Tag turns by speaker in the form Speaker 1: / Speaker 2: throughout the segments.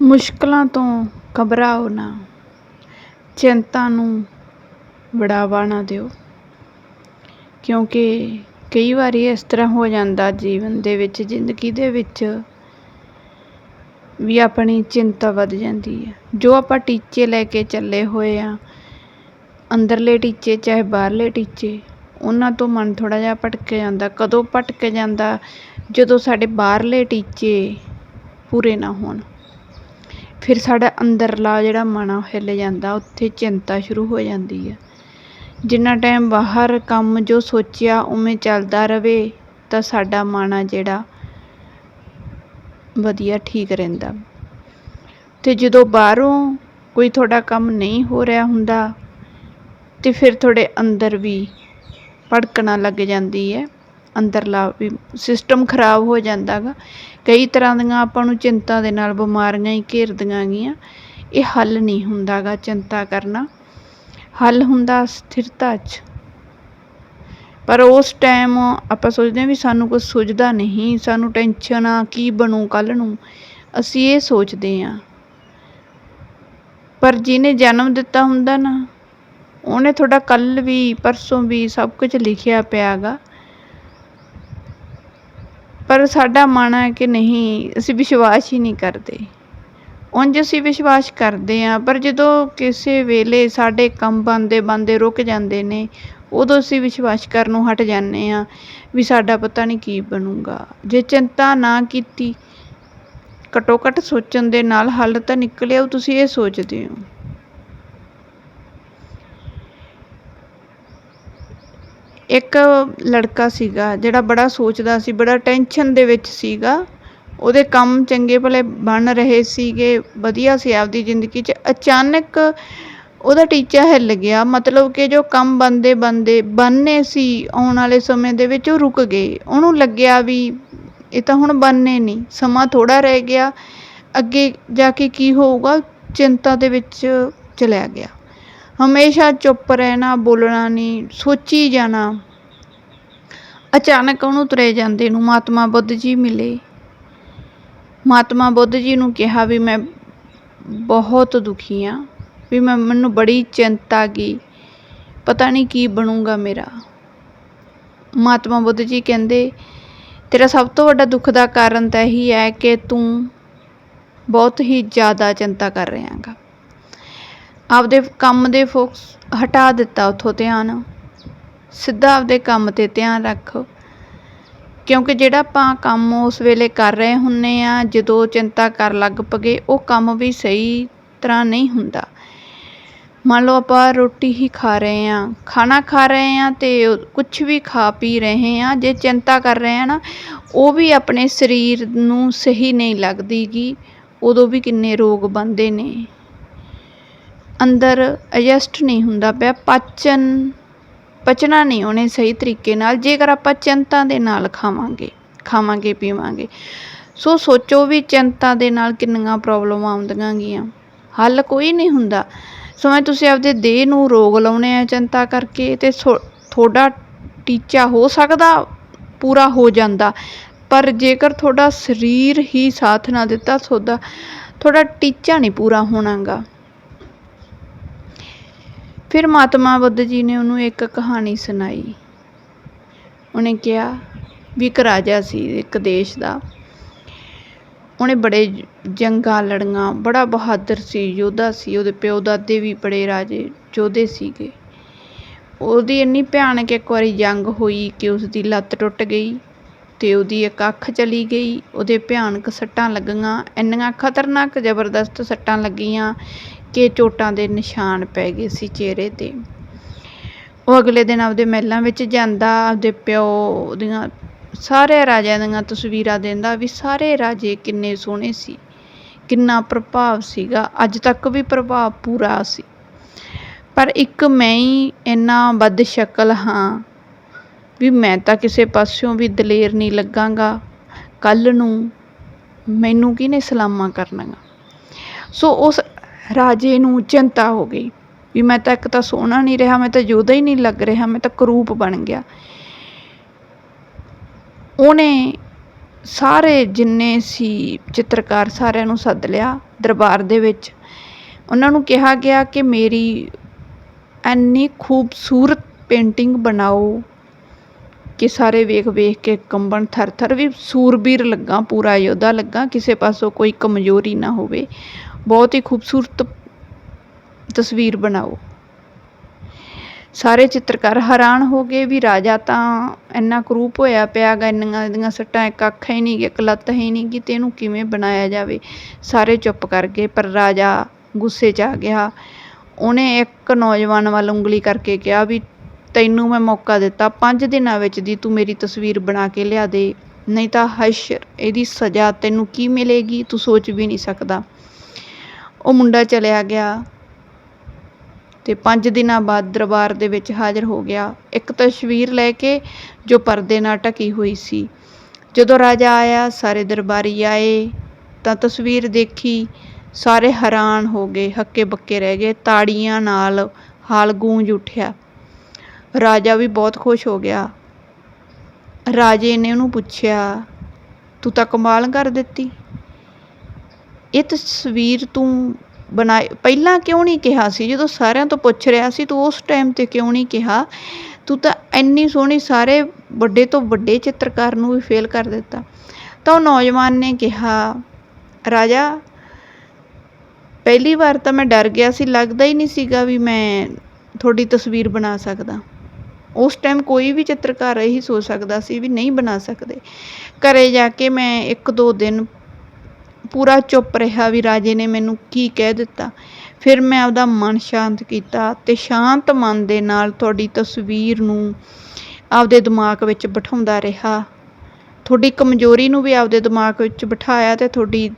Speaker 1: ਮੁਸ਼ਕਲਾਂ ਤੋਂ ਘਬਰਾਓ ਨਾ। ਚਿੰਤਾ ਨੂੰ ਬੜਾਵਾ ਨਾ ਦਿਓ। ਕਿਉਂਕਿ ਕਈ ਵਾਰੀ ਇਸ ਤਰ੍ਹਾਂ ਹੋ ਜਾਂਦਾ ਜੀਵਨ ਦੇ ਵਿੱਚ, ਜ਼ਿੰਦਗੀ ਦੇ ਵਿੱਚ ਵੀ ਆਪਣੀ ਚਿੰਤਾ ਵੱਧ ਜਾਂਦੀ ਹੈ। ਜੋ ਆਪਾਂ ਟੀਚੇ ਲੈ ਕੇ ਚੱਲੇ ਹੋਏ ਆ, ਅੰਦਰਲੇ ਟੀਚੇ ਚਾਹੇ ਬਾਹਰਲੇ ਟੀਚੇ, ਉਹਨਾਂ ਤੋਂ ਮਨ ਥੋੜਾ ਜਿਹਾ ਭਟਕ ਜਾਂਦਾ। ਕਦੋਂ ਭਟਕ ਜਾਂਦਾ? ਜਦੋਂ ਸਾਡੇ ਬਾਹਰਲੇ ਟੀਚੇ ਪੂਰੇ ਨਾ ਹੋਣ। ਫਿਰ ਸਾਡਾ ਅੰਦਰਲਾ ਜਿਹੜਾ ਮਨ ਆ ਉਹ ਹਿੱਲ ਜਾਂਦਾ, ਉੱਥੇ ਚਿੰਤਾ ਸ਼ੁਰੂ ਹੋ ਜਾਂਦੀ ਹੈ ਜਿੰਨਾ ਟਾਈਮ ਬਾਹਰ ਕੰਮ ਜੋ ਸੋਚਿਆ ਉਵੇਂ ਚੱਲਦਾ ਰਵੇ, ਤਾਂ ਸਾਡਾ ਮਨ ਆ ਜਿਹੜਾ ਵਧੀਆ ਠੀਕ ਰਹਿੰਦਾ। ਤੇ ਜਦੋਂ ਬਾਹਰੋਂ ਕੋਈ ਤੁਹਾਡਾ ਕੰਮ ਨਹੀਂ ਹੋ ਰਿਹਾ ਹੁੰਦਾ, ਤੇ ਫਿਰ ਤੁਹਾਡੇ ਅੰਦਰ ਵੀ ਭੜਕਣਾ ਲੱਗ ਜਾਂਦੀ ਹੈ। ਅੰਦਰਲਾ ਵੀ ਸਿਸਟਮ ਖਰਾਬ ਹੋ ਜਾਂਦਾ ਗਾ। ਕਈ ਤਰ੍ਹਾਂ ਦੀਆਂ ਆਪਾਂ ਨੂੰ ਚਿੰਤਾ ਦੇ ਨਾਲ ਬਿਮਾਰੀਆਂ ਹੀ ਘੇਰਦੀਆਂ ਗੀਆਂ ਇਹ ਹੱਲ ਨਹੀਂ ਹੁੰਦਾ ਗਾ ਚਿੰਤਾ ਕਰਨਾ। ਹੱਲ ਹੁੰਦਾ ਸਥਿਰਤਾ 'ਚ। ਪਰ ਉਸ ਟਾਈਮ ਆਪਾਂ ਸੋਚਦੇ ਹਾਂ ਵੀ ਸਾਨੂੰ ਕੁਝ ਸੁਝਦਾ ਨਹੀਂ, ਸਾਨੂੰ ਟੈਨਸ਼ਨ ਆ, ਕੀ ਬਣੂ ਕੱਲ ਨੂੰ? ਅਸੀਂ ਇਹ ਸੋਚਦੇ ਹਾਂ। ਪਰ ਜਿਹਨੇ ਜਨਮ ਦਿੱਤਾ ਹੁੰਦਾ ਨਾ, ਉਹਨੇ ਤੁਹਾਡਾ ਕੱਲ ਵੀ, ਪਰਸੋਂ ਵੀ ਸਭ ਕੁਝ ਲਿਖਿਆ ਪਿਆਗਾ ਪਰ ਸਾਡਾ ਮਨ ਹੈ ਕਿ ਨਹੀਂ, ਅਸੀਂ ਵਿਸ਼ਵਾਸ ਹੀ ਨਹੀਂ ਕਰਦੇ। ਉਂਝ ਅਸੀਂ ਵਿਸ਼ਵਾਸ ਕਰਦੇ ਹਾਂ, ਪਰ ਜਦੋਂ ਕਿਸੇ ਵੇਲੇ ਸਾਡੇ ਕੰਮ ਬੰਦੇ ਬੰਦੇ ਰੁਕ ਜਾਂਦੇ ਨੇ, ਉਦੋਂ ਅਸੀਂ ਵਿਸ਼ਵਾਸ ਕਰਨ ਨੂੰ ਹਟ ਜਾਂਦੇ ਹਾਂ ਵੀ ਸਾਡਾ ਪਤਾ ਨਹੀਂ ਕੀ ਬਣੂਗਾ। ਜੇ ਚਿੰਤਾ ਨਾ ਕੀਤੀ, ਘਟੋ ਘਟ ਸੋਚਣ ਦੇ ਨਾਲ ਹੱਲ ਤਾਂ ਨਿਕਲਿਆ, ਉਹ ਤੁਸੀਂ ਇਹ ਸੋਚਦੇ ਹੋ। ਇੱਕ ਲੜਕਾ ਸੀਗਾ ਜਿਹੜਾ ਬੜਾ ਸੋਚਦਾ ਸੀ, ਬੜਾ ਟੈਨਸ਼ਨ ਦੇ ਵਿੱਚ ਸੀਗਾ। ਉਹਦੇ ਕੰਮ ਚੰਗੇ ਭਲੇ ਬਣ ਰਹੇ ਸੀਗੇ, ਵਧੀਆ ਸੀ ਆਪਦੀ ਜ਼ਿੰਦਗੀ 'ਚ। ਅਚਾਨਕ ਉਹਦਾ ਟੀਚਾ ਹਿੱਲ ਗਿਆ, ਮਤਲਬ ਕਿ ਜੋ ਕੰਮ ਬੰਦੇ ਬੰਦੇ ਬਣਨੇ ਸੀ ਆਉਣ ਵਾਲੇ ਸਮੇਂ ਦੇ ਵਿੱਚ ਉਹ ਰੁਕ ਗਏ। ਉਹਨੂੰ ਲੱਗਿਆ ਵੀ ਇਹ ਤਾਂ ਹੁਣ ਬਣਨੇ ਨਹੀਂ, ਸਮਾਂ ਥੋੜਾ ਰਹਿ ਗਿਆ। ਅੱਗੇ ਜਾ ਕੇ ਕੀ ਹੋਊਗਾ, ਚਿੰਤਾ ਦੇ ਵਿੱਚ ਚਲਿਆ ਗਿਆ। ਹਮੇਸ਼ਾ ਚੁੱਪ ਰਹਿਣਾ, ਬੋਲਣਾ ਨਹੀਂ, ਸੋਚੀ ਜਾਣਾ। ਅਚਾਨਕ ਉਹਨੂੰ ਤੁਰੇ ਜਾਂਦੇ ਨੂੰ ਮਹਾਤਮਾ ਬੁੱਧ ਜੀ ਮਿਲੇ। ਮਹਾਤਮਾ ਬੁੱਧ ਜੀ ਨੂੰ ਕਿਹਾ ਵੀ ਮੈਂ ਬਹੁਤ ਦੁਖੀ ਆ, ਵੀ ਮੈਂ, ਮੈਨੂੰ ਬੜੀ ਚਿੰਤਾ ਗਈ ਪਤਾ ਨਹੀਂ ਕੀ ਬਣੂਗਾ ਮੇਰਾ। ਮਹਾਤਮਾ ਬੁੱਧ ਜੀ ਕਹਿੰਦੇ, ਤੇਰਾ ਸਭ ਤੋਂ ਵੱਡਾ ਦੁੱਖ ਦਾ ਕਾਰਨ ਤਾਂ ਇਹੀ ਹੈ ਕਿ ਤੂੰ ਬਹੁਤ ਹੀ ਜ਼ਿਆਦਾ ਚਿੰਤਾ ਕਰ ਰਿਹਾ ਆਪਦੇ ਕੰਮ ਦੇ ਫੋਕਸ ਹਟਾ ਦਿੱਤਾ ਉੱਥੋਂ ਧਿਆਨ। ਸਿੱਧਾ ਆਪਦੇ ਕੰਮ ਤੇ ਧਿਆਨ ਰੱਖ। ਕਿਉਂਕਿ ਜਿਹੜਾ ਆਪਾਂ ਕੰਮ ਉਸ ਵੇਲੇ ਕਰ ਰਹੇ ਹੁੰਨੇ ਆ, ਜਦੋਂ ਚਿੰਤਾ ਕਰ ਲੱਗ ਪਗੇ, ਉਹ ਕੰਮ ਵੀ ਸਹੀ ਤਰ੍ਹਾਂ ਨਹੀਂ ਹੁੰਦਾ। ਮੰਨ ਲਓ ਆਪਾਂ ਰੋਟੀ ਹੀ ਖਾ ਰਹੇ ਆ, ਖਾਣਾ ਖਾ ਰਹੇ ਆ ਤੇ ਕੁਝ ਵੀ ਖਾ ਪੀ ਰਹੇ ਆ, ਜੇ ਚਿੰਤਾ ਕਰ ਰਹੇ ਆ ਨਾ, ਉਹ ਵੀ ਆਪਣੇ ਸਰੀਰ ਨੂੰ ਸਹੀ ਨਹੀਂ ਲੱਗਦੀਗੀ, ਉਦੋਂ ਵੀ ਕਿੰਨੇ ਰੋਗ ਬਣਦੇ ਨੇ। ਅੰਦਰ ਐਡਜਸਟ ਨਹੀਂ ਹੁੰਦਾ ਪਿਆ, ਪਾਚਨ, ਪਚਣਾ ਨਹੀਂ ਉਹਨੇ ਸਹੀ ਤਰੀਕੇ ਨਾਲ, ਜੇਕਰ ਆਪਾਂ ਚਿੰਤਾ ਦੇ ਨਾਲ ਖਾਵਾਂਗੇ ਖਾਵਾਂਗੇ, ਪੀਵਾਂਗੇ। ਸੋ ਸੋਚੋ ਵੀ ਚਿੰਤਾ ਦੇ ਨਾਲ ਕਿੰਨੀਆਂ ਪ੍ਰੋਬਲਮਾਂ ਆਉਂਦੀਆਂ ਗੀਆਂ। ਹੱਲ ਕੋਈ ਨਹੀਂ ਹੁੰਦਾ। ਸੋ ਤੁਸੀਂ ਆਪਦੇ ਦੇਹ ਨੂੰ ਰੋਗ ਲਾਉਣੇ ਆ ਚਿੰਤਾ ਕਰਕੇ ਤੇ ਤੁਹਾਡਾ ਟੀਚਾ ਹੋ ਸਕਦਾ, ਪੂਰਾ ਹੋ ਜਾਂਦਾ। ਪਰ ਜੇਕਰ ਤੁਹਾਡਾ ਸਰੀਰ ਹੀ ਸਾਥ ਨਾ ਦਿੱਤਾ, ਤੁਹਾਡਾ ਤੁਹਾਡਾ ਟੀਚਾ ਨਹੀਂ ਪੂਰਾ ਹੋਣਾਗਾ। ਫਿਰ ਮਹਾਤਮਾ ਬੁੱਧ ਜੀ ਨੇ ਉਹਨੂੰ ਇੱਕ ਕਹਾਣੀ ਸੁਣਾਈ। ਉਹਨੇ ਕਿਹਾ ਵੀ ਇੱਕ ਰਾਜਾ ਸੀ, ਇੱਕ ਦੇਸ਼ ਦਾ। ਉਹਨੇ ਬੜੇ ਜੰਗਾਂ ਲੜੀਆਂ, ਬੜਾ ਬਹਾਦਰ ਸੀ, ਯੋਧਾ ਸੀ, ਉਹਦੇ ਪਿਓ ਦਾਦੇ ਵੀ ਬੜੇ ਰਾਜੇ, ਯੋਧੇ ਸੀਗੇ। ਉਹਦੀ ਇੰਨੀ ਭਿਆਨਕ ਇੱਕ ਵਾਰੀ ਜੰਗ ਹੋਈ ਕਿ ਉਸ ਦੀ ਲੱਤ ਟੁੱਟ ਗਈ ਤੇ ਉਹਦੀ ਇੱਕ ਅੱਖ ਚਲੀ ਗਈ। ਉਹਦੇ ਭਿਆਨਕ ਸੱਟਾਂ ਲੱਗੀਆਂ, ਇੰਨੀਆਂ ਖਤਰਨਾਕ ਜ਼ਬਰਦਸਤ ਸੱਟਾਂ ਲੱਗੀਆਂ ਕਿ ਚੋਟਾਂ ਦੇ ਨਿਸ਼ਾਨ ਪੈ ਗਏ ਸੀ ਚਿਹਰੇ ਤੇ। ਉਹ ਅਗਲੇ ਦਿਨ ਆਪਦੇ ਮਹਿਲਾਂ ਵਿੱਚ ਜਾਂਦਾ, ਆਪਦੇ ਪਿਓ ਦੀਆਂ, ਸਾਰੇ ਰਾਜਿਆਂ ਦੀਆਂ ਤਸਵੀਰਾਂ ਦਿੰਦਾ ਵੀ ਸਾਰੇ ਰਾਜੇ ਕਿੰਨੇ ਸੋਹਣੇ ਸੀ, ਕਿੰਨਾ ਪ੍ਰਭਾਵ ਸੀਗਾ। ਅੱਜ ਤੱਕ ਵੀ ਪ੍ਰਭਾਵ ਪੂਰਾ ਸੀ। ਪਰ ਇੱਕ ਮੈਂ ਹੀ ਇੰਨਾ ਬਦ ਸ਼ਕਲ ਹਾਂ ਵੀ ਮੈਂ ਤਾਂ ਕਿਸੇ ਪਾਸਿਓਂ ਵੀ ਦਲੇਰ ਨਹੀਂ ਲੱਗਾਂਗਾ। ਕੱਲ ਨੂੰ ਮੈਨੂੰ ਕਿਹਨੇ ਸਲਾਮਾਂ ਕਰਨਾਗਾ ਸੋ ਉਸ ਰਾਜੇ ਨੂੰ ਚਿੰਤਾ ਹੋ ਗਈ ਵੀ ਮੈਂ ਤਾਂ ਇੱਕ ਤਾਂ ਸੋਹਣਾ ਨਹੀਂ ਰਿਹਾ, ਮੈਂ ਤਾਂ ਯੋਧਾ ਹੀ ਨਹੀਂ ਲੱਗ ਰਿਹਾ, ਮੈਂ ਤਾਂ ਕਰੂਪ ਬਣ ਗਿਆ। ਉਹਨੇ ਸਾਰੇ ਜਿੰਨੇ ਸੀ ਚਿੱਤਰਕਾਰ ਸਾਰਿਆਂ ਨੂੰ ਸੱਦ ਲਿਆ ਦਰਬਾਰ ਦੇ ਵਿੱਚ। ਉਹਨਾਂ ਨੂੰ ਕਿਹਾ ਗਿਆ ਕਿ ਮੇਰੀ ਇੰਨੀ ਖੂਬਸੂਰਤ ਪੇਂਟਿੰਗ ਬਣਾਓ ਕਿ ਸਾਰੇ ਵੇਖ ਵੇਖ ਕੇ ਕੰਬਣ ਥਰ ਥਰ ਵੀ ਸੂਰਬੀਰ ਲੱਗਾ, ਪੂਰਾ ਯੋਧਾ ਲੱਗਾ, ਕਿਸੇ ਪਾਸੋਂ ਕੋਈ ਕਮਜ਼ੋਰੀ ਨਾ ਹੋਵੇ। ਬਹੁਤ ਹੀ ਖੂਬਸੂਰਤ ਤਸਵੀਰ ਬਣਾਓ। ਸਾਰੇ ਚਿੱਤਰਕਾਰ ਹੈਰਾਨ ਹੋ ਗਏ ਵੀ ਰਾਜਾ ਤਾਂ ਇੰਨਾ ਕਰੂਪ ਹੋਇਆ ਪਿਆ ਗਾ, ਇੰਨੀਆਂ ਇਹਦੀਆਂ ਸੱਟਾਂ, ਇੱਕ ਅੱਖ ਹੀ ਨਹੀਂ ਇੱਕ ਲੱਤ ਹੀ ਨਹੀਂ ਗੀ ਤੇ ਇਹਨੂੰ ਕਿਵੇਂ ਬਣਾਇਆ ਜਾਵੇ? ਸਾਰੇ ਚੁੱਪ ਕਰ ਗਏ, ਪਰ ਰਾਜਾ ਗੁੱਸੇ 'ਚ ਆ ਗਿਆ। ਉਹਨੇ ਇੱਕ ਨੌਜਵਾਨ ਵੱਲ ਉਂਗਲੀ ਕਰਕੇ ਕਿਹਾ ਵੀ ਤੈਨੂੰ ਮੈਂ ਮੌਕਾ ਦਿੱਤਾ, ਪੰਜ ਦਿਨਾਂ ਵਿੱਚ ਦੀ ਤੂੰ ਮੇਰੀ ਤਸਵੀਰ ਬਣਾ ਕੇ ਲਿਆ ਦੇ, ਨਹੀਂ ਤਾਂ ਹਸ਼ਰ, ਇਹਦੀ ਸਜ਼ਾ ਤੈਨੂੰ ਕੀ ਮਿਲੇਗੀ? ਤੂੰ ਸੋਚ ਵੀ ਨਹੀਂ ਸਕਦਾ। ਉਹ ਮੁੰਡਾ ਚਲਿਆ ਗਿਆ ਅਤੇ ਪੰਜ ਦਿਨਾਂ ਬਾਅਦ ਦਰਬਾਰ ਦੇ ਵਿੱਚ ਹਾਜ਼ਰ ਹੋ ਗਿਆ। ਇੱਕ ਤਸਵੀਰ ਲੈ ਕੇ ਜੋ ਪਰਦੇ ਨਾਲ ਢਕੀ ਹੋਈ ਸੀ। ਜਦੋਂ ਰਾਜਾ ਆਇਆ, ਸਾਰੇ ਦਰਬਾਰੀ ਆਏ, ਤਾਂ ਤਸਵੀਰ ਦੇਖੀ, ਸਾਰੇ ਹੈਰਾਨ ਹੋ ਗਏ, ਹੱਕੇ ਬੱਕੇ ਰਹਿ ਗਏ, ਤਾੜੀਆਂ ਨਾਲ ਹਾਲ ਗੂੰਜ ਉੱਠਿਆ। ਰਾਜਾ ਵੀ ਬਹੁਤ ਖੁਸ਼ ਹੋ ਗਿਆ। ਰਾਜੇ ਨੇ ਉਹਨੂੰ ਪੁੱਛਿਆ, ਤੂੰ ਤਾਂ ਕਮਾਲ ਕਰ ਦਿੱਤੀ। ਇਹ ਤਸਵੀਰ ਤੂੰ ਬਣਾਏ ਪਹਿਲਾਂ ਕਿਉਂ ਨਹੀਂ ਕਿਹਾ ਸੀ? ਜਦੋਂ ਸਾਰਿਆਂ ਤੋਂ ਪੁੱਛ ਰਿਹਾ ਸੀ, ਤੂੰ ਉਸ ਟਾਈਮ ਤੇ ਕਿਉਂ ਨਹੀਂ ਕਿਹਾ? ਤੂੰ ਤਾਂ ਇੰਨੀ ਸੋਹਣੀ ਸਾਰੇ ਵੱਡੇ ਤੋਂ ਵੱਡੇ ਚਿੱਤਰਕਾਰ ਨੂੰ ਵੀ ਫੇਲ ਕਰ ਦਿੱਤਾ। ਤਾਂ ਉਹ ਨੌਜਵਾਨ ਨੇ ਕਿਹਾ, ਰਾਜਾ, ਪਹਿਲੀ ਵਾਰ ਤਾਂ ਮੈਂ ਡਰ ਗਿਆ ਸੀ, ਲੱਗਦਾ ਹੀ ਨਹੀਂ ਸੀਗਾ ਵੀ ਮੈਂ ਤੁਹਾਡੀ ਤਸਵੀਰ ਬਣਾ ਸਕਦਾ। ਉਸ ਟਾਈਮ ਕੋਈ ਵੀ ਚਿੱਤਰਕਾਰ ਇਹੀ ਸੋਚ ਸਕਦਾ ਸੀ ਵੀ ਨਹੀਂ ਬਣਾ ਸਕਦੇ। ਘਰੇ ਜਾ ਕੇ ਮੈਂ ਇੱਕ ਦੋ ਦਿਨ ਪੂਰਾ ਚੁੱਪ ਰਿਹਾ ਵੀ ਰਾਜੇ ਨੇ ਮੈਨੂੰ ਕੀ ਕਹਿ ਦਿੱਤਾ। ਫਿਰ ਮੈਂ ਆਪਦਾ ਮਨ ਸ਼ਾਂਤ ਕੀਤਾ ਤੇ ਸ਼ਾਂਤ ਮਨ ਦੇ ਨਾਲ ਤੁਹਾਡੀ ਤਸਵੀਰ ਨੂੰ ਆਪਦੇ ਦਿਮਾਗ ਵਿੱਚ ਬਿਠਾਉਂਦਾ ਰਿਹਾ। ਤੁਹਾਡੀ ਕਮਜ਼ੋਰੀ ਨੂੰ ਵੀ ਆਪਦੇ ਦਿਮਾਗ ਵਿੱਚ ਬਿਠਾਇਆ ਤੇ ਤੁਹਾਡੀ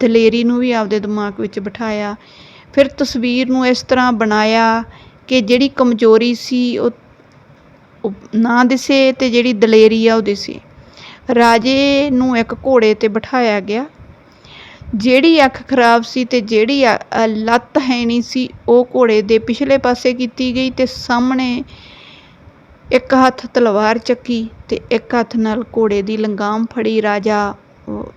Speaker 1: ਦਲੇਰੀ ਨੂੰ ਵੀ ਆਪਦੇ ਦਿਮਾਗ ਵਿੱਚ ਬਿਠਾਇਆ। ਫਿਰ ਤਸਵੀਰ ਨੂੰ ਇਸ ਤਰ੍ਹਾਂ ਬਣਾਇਆ ਕਿ ਜਿਹੜੀ ਕਮਜ਼ੋਰੀ ਸੀ ਉਹ ਨਾ ਦਿਸੇ ਤੇ ਜਿਹੜੀ ਦਲੇਰੀ ਆ ਉਹ ਦਿਸੇ। ਰਾਜੇ ਨੂੰ ਇੱਕ ਘੋੜੇ ਤੇ ਬਿਠਾਇਆ ਗਿਆ ਜਿਹੜੀ ਅੱਖ ਖਰਾਬ ਸੀ ਤੇ ਜਿਹੜੀ ਲੱਤ ਹੈ ਨਹੀਂ ਸੀ, ਉਹ ਘੋੜੇ ਦੇ ਪਿਛਲੇ ਪਾਸੇ ਕੀਤੀ ਗਈ ਤੇ ਸਾਹਮਣੇ ਇੱਕ ਹੱਥ ਤਲਵਾਰ ਚੱਕੀ ਤੇ ਇੱਕ ਹੱਥ ਨਾਲ ਘੋੜੇ ਦੀ ਲੰਗਾਮ ਫੜੀ। ਰਾਜਾ ਉਹ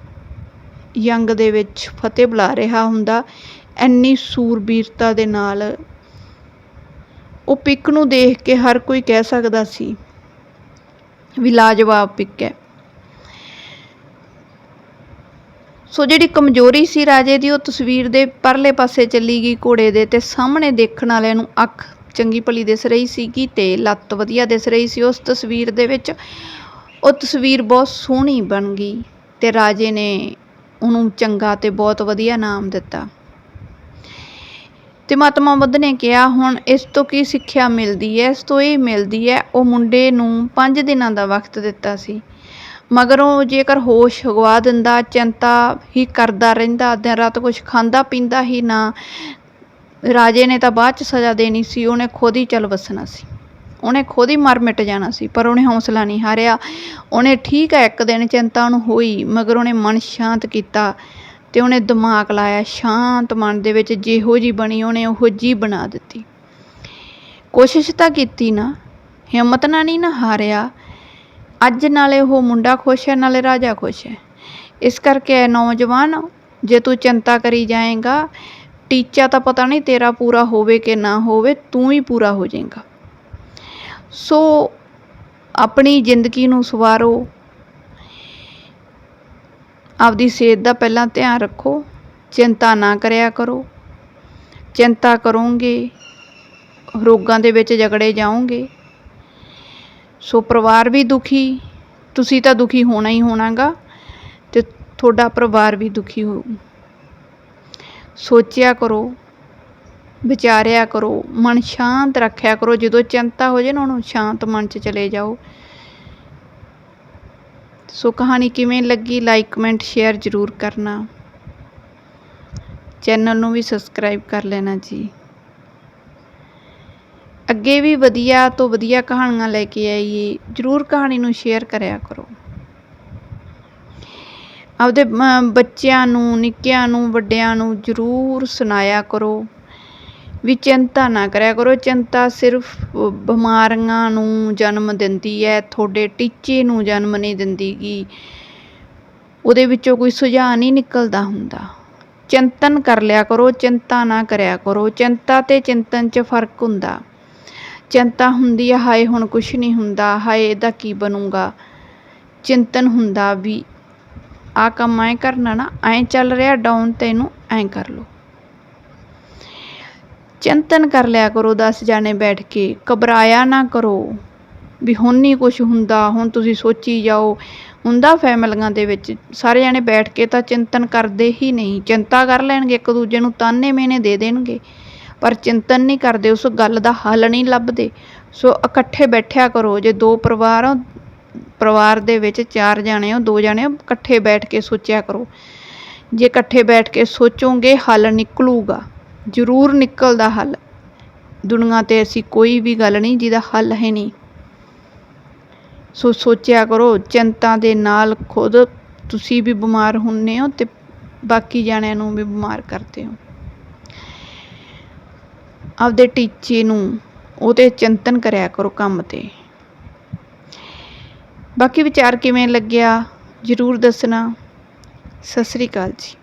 Speaker 1: ਯੰਗ ਦੇ ਵਿੱਚ ਫਤਿਹ ਬੁਲਾ ਰਿਹਾ ਹੁੰਦਾ। ਇੰਨੀ ਸੂਰਬੀਰਤਾ ਦੇ ਨਾਲ ਉਹ ਪਿੱਕ ਨੂੰ ਦੇਖ ਕੇ ਹਰ ਕੋਈ ਕਹਿ ਸਕਦਾ ਸੀ, ਵੀ ਲਾਜਵਾਬ ਪਿੱਕ ਹੈ। ਸੋ ਜਿਹੜੀ ਕਮਜ਼ੋਰੀ ਸੀ ਰਾਜੇ ਦੀ, ਉਹ ਤਸਵੀਰ ਦੇ ਪਰਲੇ ਪਾਸੇ ਚੱਲੀ ਗਈ ਘੋੜੇ ਦੇ ਤੇ ਸਾਹਮਣੇ ਦੇਖਣ ਵਾਲਿਆਂ ਨੂੰ ਅੱਖ ਚੰਗੀ ਭਲੀ ਦਿਸ ਰਹੀ ਸੀਗੀ ਤੇ ਲੱਤ ਵਧੀਆ ਦਿਸ ਰਹੀ ਸੀ। ਉਸ ਤਸਵੀਰ ਦੇ ਵਿੱਚ ਉਹ ਤਸਵੀਰ ਬਹੁਤ ਸੋਹਣੀ ਬਣ ਗਈ ਤੇ ਰਾਜੇ ਨੇ ਉਹਨੂੰ ਚੰਗਾ ਤੇ ਬਹੁਤ ਵਧੀਆ ਨਾਮ ਦਿੱਤਾ। ਤੇ ਮਹਾਤਮਾ ਬੁੱਧ ਨੇ ਕਿਹਾ, ਹੁਣ ਇਸ ਤੋਂ ਕੀ ਸਿੱਖਿਆ ਮਿਲਦੀ ਹੈ? ਇਸ ਤੋਂ ਇਹ ਮਿਲਦੀ ਹੈ, ਉਹ ਮੁੰਡੇ ਨੂੰ 5 ਦਿਨਾਂ ਦਾ ਵਕਤ ਦਿੱਤਾ ਸੀ। ਮਗਰੋਂ ਜੇਕਰ ਹੋਸ਼ ਗਵਾ ਦਿੰਦਾ, ਚਿੰਤਾ ਹੀ ਕਰਦਾ ਰਹਿੰਦਾ ਦਿਨ ਰਾਤ ਕੁਝ ਖਾਂਦਾ ਪੀਂਦਾ ਹੀ ਨਾ, ਰਾਜੇ ਨੇ ਤਾਂ ਬਾਅਦ ਚ ਸਜ਼ਾ ਦੇਣੀ ਸੀ, ਉਹਨੇ ਖੁਦ ਹੀ ਚੱਲ ਵਸਣਾ ਸੀ। ਉਹਨੇ ਖੁਦ ਹੀ ਮਰ ਮਿਟ ਜਾਣਾ ਸੀ, ਪਰ ਉਹਨੇ ਹੌਸਲਾ ਨਹੀਂ ਹਾਰਿਆ। ਉਹਨੇ ਠੀਕ ਹੈ, ਇੱਕ ਦਿਨ ਚਿੰਤਾ ਉਹਨੂੰ ਹੋਈ, ਮਗਰ ਉਹਨੇ ਮਨ ਸ਼ਾਂਤ ਕੀਤਾ ਤੇ ਉਹਨੇ ਦਿਮਾਗ ਲਾਇਆ, ਸ਼ਾਂਤ ਮਨ ਦੇ ਵਿੱਚ ਜਿਹੋ ਜੀ ਬਣੀ, ਉਹਨੇ ਉਹੋ ਜੀ ਬਣਾ ਦਿੱਤੀ। ਕੋਸ਼ਿਸ਼ ਤਾਂ ਕੀਤੀ ਨਾ, ਹਿੰਮਤ ਨਾਲ ਨਹੀਂ ਨਾ ਹਾਰਿਆ ਅੱਜ ਨਾਲੇ ਉਹ ਮੁੰਡਾ ਖੁਸ਼ ਹੈ, ਨਾਲੇ ਰਾਜਾ ਖੁਸ਼ ਹੈ। ਇਸ ਕਰਕੇ ਨੌਜਵਾਨ, ਜੇ ਤੂੰ ਚਿੰਤਾ ਕਰੀ ਜਾਏਗਾ, ਟੀਚਾ ਤਾਂ ਪਤਾ ਨਹੀਂ ਤੇਰਾ ਪੂਰਾ ਹੋਵੇ ਕਿ ਨਾ ਹੋਵੇ, ਤੂੰ ਵੀ ਪੂਰਾ ਹੋ ਜਾਏਗਾ। ਸੋ ਆਪਣੀ ਜ਼ਿੰਦਗੀ ਨੂੰ ਸਵਾਰੋ। ਆਪਦੀ ਸਿਹਤ ਦਾ ਪਹਿਲਾਂ ਧਿਆਨ ਰੱਖੋ। ਚਿੰਤਾ ਨਾ ਕਰਿਆ ਕਰੋ। ਚਿੰਤਾ ਕਰੋਗੇ, ਰੋਗਾਂ ਦੇ ਵਿੱਚ ਜਕੜੇ ਜਾਓਗੇ। ਸੋ ਪਰਿਵਾਰ ਵੀ ਦੁਖੀ, ਤੁਸੀਂ ਤਾਂ ਦੁਖੀ ਹੋਣਾ ਹੀ ਹੋਣਾਗਾ ਤੇ ਤੁਹਾਡਾ ਪਰਿਵਾਰ ਵੀ ਦੁਖੀ ਹੋ। ਸੋਚਿਆ ਕਰੋ, ਵਿਚਾਰਿਆ ਕਰੋ, ਮਨ ਸ਼ਾਂਤ ਰੱਖਿਆ ਕਰੋ, ਜਦੋਂ ਚਿੰਤਾ ਹੋ ਜੇ ਨਾ ਉਹਨੂੰ ਸ਼ਾਂਤ ਮਨ 'ਚ ਚਲੇ ਜਾਓ। ਸੋ ਕਹਾਣੀ ਕਿਵੇਂ ਲੱਗੀ ਲਾਈਕ ਕਮੈਂਟ ਸ਼ੇਅਰ ਜ਼ਰੂਰ ਕਰਨਾ। ਚੈਨਲ ਨੂੰ ਵੀ ਸਬਸਕ੍ਰਾਈਬ ਕਰ ਲੈਣਾ ਜੀ। ਅੱਗੇ ਵੀ ਵਧੀਆ ਤੋਂ ਵਧੀਆ ਕਹਾਣੀਆਂ ਲੈ ਕੇ ਆਈਏ ਜ਼ਰੂਰ ਕਹਾਣੀ ਨੂੰ ਸ਼ੇਅਰ ਕਰਿਆ ਕਰੋ। ਆਪਦੇ ਬੱਚਿਆਂ ਨੂੰ, ਨਿੱਕਿਆਂ ਨੂੰ, ਵੱਡਿਆਂ ਨੂੰ ਜ਼ਰੂਰ ਸੁਣਾਇਆ ਕਰੋ। ਵੀ ਚਿੰਤਾ ਨਾ ਕਰਿਆ ਕਰੋ। ਚਿੰਤਾ ਸਿਰਫ ਬਿਮਾਰੀਆਂ ਨੂੰ ਜਨਮ ਦਿੰਦੀ ਹੈ। ਤੁਹਾਡੇ ਟੀਚੇ ਨੂੰ ਜਨਮ ਨਹੀਂ ਦਿੰਦੀ ਗੀ ਉਹਦੇ ਵਿੱਚੋਂ ਕੋਈ ਸੁਝਾਅ ਨਹੀਂ ਨਿਕਲਦਾ ਹੁੰਦਾ। ਚਿੰਤਨ ਕਰ ਲਿਆ ਕਰੋ। ਚਿੰਤਾ ਨਾ ਕਰਿਆ ਕਰੋ। ਚਿੰਤਾ ਤੇ ਚਿੰਤਨ 'ਚ ਫ਼ਰਕ ਹੁੰਦਾ। ਚਿੰਤਾ ਹੁੰਦੀ ਹੈ ਹਾਏ ਹੁਣ ਕੁਛ ਨਹੀਂ ਹੁੰਦਾ, ਹਾਏ ਇਹਦਾ ਕੀ ਬਣੂਗਾ? ਚਿੰਤਨ ਹੁੰਦਾ ਵੀ ਆ ਕੰਮ ਐ ਕਰਨਾ ਨਾ, ਐ ਚੱਲ ਰਿਹਾ, ਡਾਊਨ ਤੇ ਇਹਨੂੰ ਐ ਕਰ ਲਓ। ਚਿੰਤਨ ਕਰ ਲਿਆ ਕਰੋ 10 ਜਾਣੇ ਬੈਠ ਕੇ, ਘਬਰਾਇਆ ਨਾ ਕਰੋ ਵੀ ਹੁਣ ਨਹੀਂ ਕੁਝ ਹੁੰਦਾ, ਹੁਣ ਤੁਸੀਂ ਸੋਚੀ ਜਾਓ। ਹੁੰਦਾ ਫੈਮਲੀਆਂ ਦੇ ਵਿੱਚ, ਸਾਰੇ ਜਾਣੇ ਬੈਠ ਕੇ ਤਾਂ ਚਿੰਤਨ ਕਰਦੇ ਹੀ ਨਹੀਂ, ਚਿੰਤਾ ਕਰ ਲੈਣਗੇ ਇੱਕ ਦੂਜੇ ਨੂੰ ਤਾਨੇ ਮੇਨੇ ਦੇ ਦੇਣਗੇ। ਪਰ ਚਿੰਤਨ ਨਹੀਂ ਕਰਦੇ, ਉਸ ਗੱਲ ਦਾ ਹੱਲ ਨਹੀਂ ਲੱਭਦੇ। ਸੋ ਇਕੱਠੇ ਬੈਠਿਆ ਕਰੋ, ਜੇ ਦੋ ਪਰਿਵਾਰ ਹੋ, ਪਰਿਵਾਰ ਦੇ ਵਿੱਚ ਚਾਰ ਜਾਣੇ ਹੋ, ਦੋ ਜਾਣੇ ਹੋ, ਇਕੱਠੇ ਬੈਠ ਕੇ ਸੋਚਿਆ ਕਰੋ। ਜੇ ਇਕੱਠੇ ਬੈਠ ਕੇ ਸੋਚੋਗੇ, ਹੱਲ ਨਿਕਲੂਗਾ, ਜ਼ਰੂਰ ਨਿਕਲਦਾ ਹੱਲ। ਦੁਨੀਆ ਤੇ ਐਸੀ ਕੋਈ ਵੀ ਗੱਲ ਨਹੀਂ ਜਿਹਦਾ ਹੱਲ ਹੈ ਨਹੀਂ। ਸੋ ਸੋਚਿਆ ਕਰੋ, ਚਿੰਤਾ ਦੇ ਨਾਲ ਖੁਦ ਤੁਸੀਂ ਵੀ ਬਿਮਾਰ ਹੁੰਨੇ ਹੋ ਤੇ ਬਾਕੀ ਜਾਣਿਆਂ ਨੂੰ ਵੀ ਬਿਮਾਰ ਕਰਦੇ ਹੋ। ਆਪਦੇ ਟੀਚੇ ਨੂੰ ਉਹਤੇ ਚਿੰਤਨ ਕਰਿਆ ਕਰੋ ਕੰਮ ਤੇ। ਬਾਕੀ ਵਿਚਾਰ ਕਿਵੇਂ ਲੱਗਿਆ, ਜ਼ਰੂਰ ਦੱਸਣਾ। ਸਤਿ ਸ੍ਰੀ ਅਕਾਲ ਜੀ।